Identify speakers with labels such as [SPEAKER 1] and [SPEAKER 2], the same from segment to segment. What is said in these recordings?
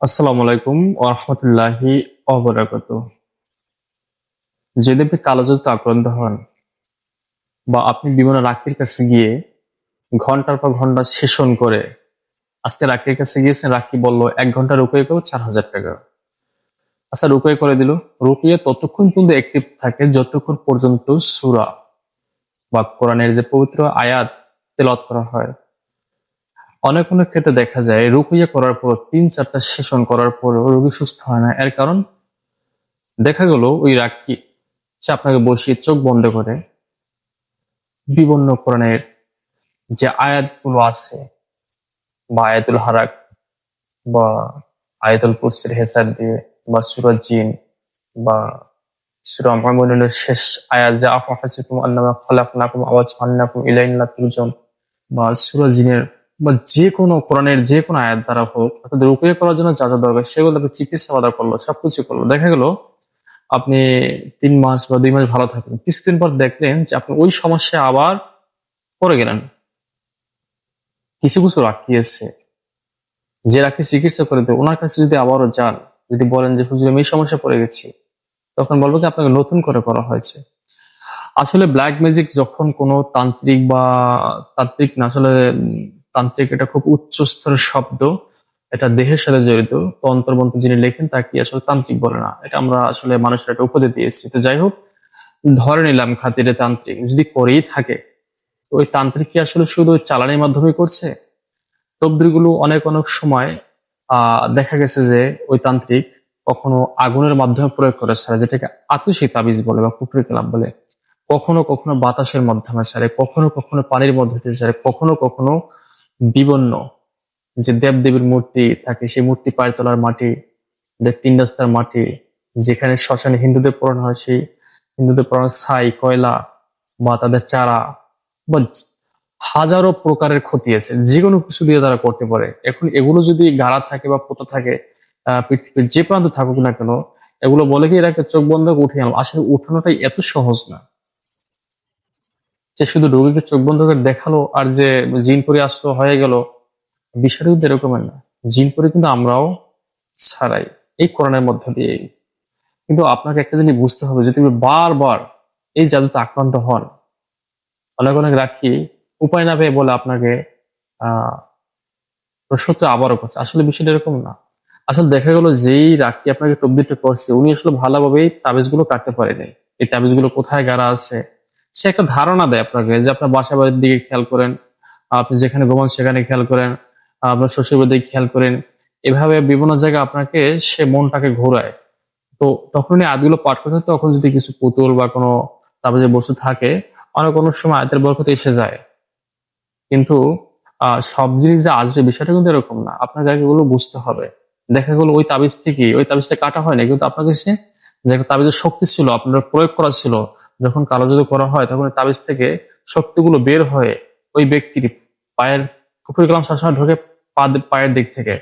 [SPEAKER 1] আসসালামু আলাইকুম ওরহমতুল্লাহি অবরাকাত যদি আপনি কালোজাদুতে আক্রান্ত হন বা আপনি বিভিন্ন রাকির কাছে গিয়ে ঘণ্টার পর ঘণ্টা সেশন করে আজকে রাকির কাছে গিয়েছেন রাকি বলল, এক ঘণ্টা রুকিয়ে করো চার হাজার টাকা। আচ্ছা রুকিয়ে করে দিল। রুকিয়ে ততক্ষণ পর্যন্ত অ্যাক্টিভ থাকে, যতক্ষণ পর্যন্ত সুরা বা কোরআনের যে পবিত্র আয়াত তেলত করা হয়। অনেক অনেক ক্ষেত্রে দেখা যায়, রুকুইয়া করার পর তিন চারটা সেশন করার পর রোগী সুস্থ হয় না। এর কারণ? দেখা গেল ওই রাক্ষী সে আপনাকে বসিয়ে চোখ বন্ধ করে বিভিন্ন কোরআনের যে আয়াতগুলো আছে বা আয়াতুল হারাক বা আয়াতুল কুরসির হেসার দিয়ে বা সুরজ জিন বা সুরা মামুনের শেষ আয়াত যে আপা হাসিকুম আন্নামা খালাকনাকুম, আওয়াজ আন্নাকুম ইলাইন্না তুরজন বা সুরজ জিনের বা যে কোনো কোরআনের যে কোনো আয়াত দ্বারা হোক অর্থাৎ রুকিয়ে করার জন্য যা যা দরকার সেগুলো আপনি চিকিৎসা বাধা করল, সবকিছু করল। দেখা গেল, আপনি তিন মাস বা দুই মাস ভালো থাকলেন। কিছুদিন পর দেখলেন যে আপনি ওই সমস্যা আবার পড়ে গেলেন। কিছু কিছু রাখিয়েছে যে রাখি চিকিৎসা করে দেবে, ওনার কাছে যদি আবারও যান, যদি বলেন যে, হুজুর, আমি এই সমস্যা পড়ে গেছি। তখন বলব কি, আপনাকে নতুন করে করা হয়েছে। আসলে ব্ল্যাক ম্যাজিক যখন কোনো তান্ত্রিক বা তান্ত্রিক না, আসলে তান্ত্রিক, এটা খুব উচ্চ স্তরের শব্দ, এটা দেহের সাথে জড়িত। তো অন্তর্বন্ত যিনি লেখেন, তাকে আসলে তান্ত্রিক বলে না। এটা আমরা আসলে মানুষের একটা উপদে দিয়েছি। তো যাই হোক, ধরে নিলাম খাতিরে তান্ত্রিক, যদি করেই থাকে ওই তান্ত্রিক কি আসলে শুধু চালানির মাধ্যমে করছে? তবদিগুলো অনেক অনেক সময় আহ দেখা গেছে যে ওই তান্ত্রিক কখনো আগুনের মাধ্যমে প্রয়োগ করে স্যার যেটাকে আতুষি তাবিজ বলে বা কুকুরি কালাম বলে। কখনো কখনো বাতাসের মাধ্যমে সারে কখনো কখনো পানির মধ্যে সারে কখনো কখনো বিভিন্ন যে দেবদেবীর মূর্তি থাকে, সেই মূর্তি পায়ের তলার মাটি তিন রাস্তার মাটি, যেখানে শ্মশানে হিন্দুদের পড়ানো হয়, সেই হিন্দুদের পড়ানো ছাই, কয়লা বা তাদের চারা বা হাজারো প্রকারের ক্ষতি আছে। যে কোনো কিছু দিয়ে তারা করতে পারে। এখন এগুলো যদি গাড়া থাকে বা পোতা থাকে পৃথিবীর যে প্রান্ত থাকুক না কেন, এগুলো বলে কি এটাকে চোখ বন্ধ উঠে আনলাম আসলে উঠানোটাই এত সহজ না। যে শুধু রোগীকে চোখ বন্ধ করে দেখাল আর যে জিন পরে আসলো হয়ে গেল, বিষয়টা কিন্তু এরকমের না। জিন পরে কিন্তু আমরাও ছাড়াই এই করোনার মধ্য দিয়ে কিন্তু আপনাকে একটা জিনিস বুঝতে হবে যে তুমি বারবার এই জাদুতে আক্রান্ত হন, অনেক অনেক রাখি উপায় না পেয়ে বলে আপনাকে আহ প্রশ্নোত্তর আবারও করছে। আসলে বিষয়টা এরকম না। আসলে দেখা গেল যেই রাখি আপনাকে তবদিরটা করছে, উনি আসলে ভালোভাবেই তাবিজগুলো কাটতে পারেনি। এই তাবিজগুলো কোথায় গাড়া আছে সে একটা ধারণা দেয় আপনাকে যে আপনার বাসা বাড়ির দিকে খেয়াল করেন, আপনি যেখানে ঘুমান সেখানে খেয়াল করেন, আপনার শ্বশুর দিকে খেয়াল করেন। এভাবে বিভিন্ন জায়গায় আপনাকে সে মনটাকে ঘোরায়। তো তখন আয়াতগুলো পাঠ করতে তখন যদি কিছু পুতুল বা কোনো তাবিজের বস্তু থাকে, অনেক অনেক সময় আয়াতের বরকতে এসে যায়। কিন্তু সব জিনিস যে আসবে বিষয়টা কিন্তু এরকম না। আপনাকে আগে বুঝতে হবে। দেখা গেলো ওই তাবিজ থেকে ওই তাবিজটা কাটা হয় না কিন্তু আপনাকে কাছে যে একটা তাবিজের শক্তি ছিল, আপনার প্রয়োগ করা ছিল। যখন কালো জাদু করা হয়, তখন তাবিজ থেকে শক্তিগুলো বের হয়ে ওই ব্যক্তির পায়ের কুকুর কালাম সবসময় ঢোকে পায়ের দিক থেকে।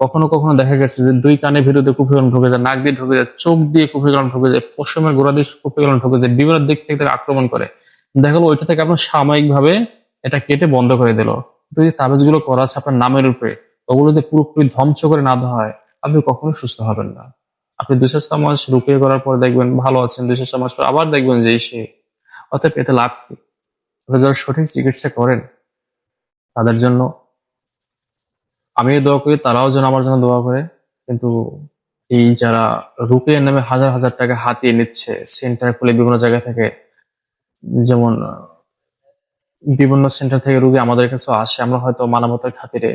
[SPEAKER 1] কখনো কখনো দেখা গেছে যে দুই কানের ভিতরে কুফি কালাম ঢুকে যায়, নাক দিয়ে ঢুকে যায়, চোখ দিয়ে কুফি কালাম ঢুকে যায়, পশ্চিমের গোড়া দিয়ে কুফি কালাম ঢুকে যায় বিভিন্ন দিক থেকে তাকে আক্রমণ করে। দেখা গেলো ওইটা থেকে আপনার সাময়িকভাবে এটা কেটে বন্ধ করে দিল। এই তাবিজগুলো করা আছে আপনার নামের উপরে ওগুলো যদি পুরোপুরি ধ্বংস করে না দেওয়া হয়, আপনি কখনো সুস্থ হবেন না। আপনি চার মাস রুকিয়ে করার পর দেখবেন ভালো আছেন দুশো মাস পর আবার দেখবেন যে সে অর্থাৎ এতে লাভ কি? যারা সঠিক চিকিৎসা করেন, তাদের জন্য আমিও দোয়া করি, তারাও যেন আমার জন্য দোয়া করে। কিন্তু এই যারা রুকিয়ের নামে হাজার হাজার টাকা হাতিয়ে নিচ্ছে, সেন্টার খুলে বিভিন্ন জায়গা থেকে, যেমন, বিভিন্ন সেন্টার থেকে রুগী আমাদের কাছে আসে, আমরা হয়তো মানবতার খাতিরে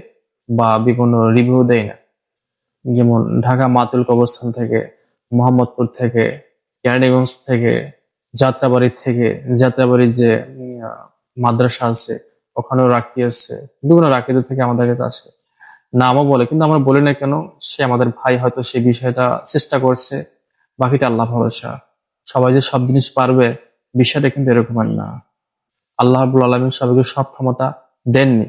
[SPEAKER 1] বা বিভিন্ন রিভিউ দেই না। যেমন ঢাকা মাতুল কবরস্থান থেকে, মোহাম্মদপুর থেকে ক্যারানিগঞ্জ থেকে, যাত্রাবাড়ি থেকে যাত্রাবাড়ির যে মাদ্রাসা আছে, ওখানেও রাখি আছে, বিভিন্ন রাকিদের থেকে আমাদের কাছে আসে। নামও বলে, কিন্তু আমরা বলি না কেন, সে আমাদের ভাই হয়তো সে বিষয়টা চেষ্টা করছে, বাকিটা আল্লাহ ভরসা। সবাই যে সব জিনিস পারবে, বিষয়টা কিন্তু এরকম না। আল্লাহ আলমী সবাইকে সব ক্ষমতা দেননি।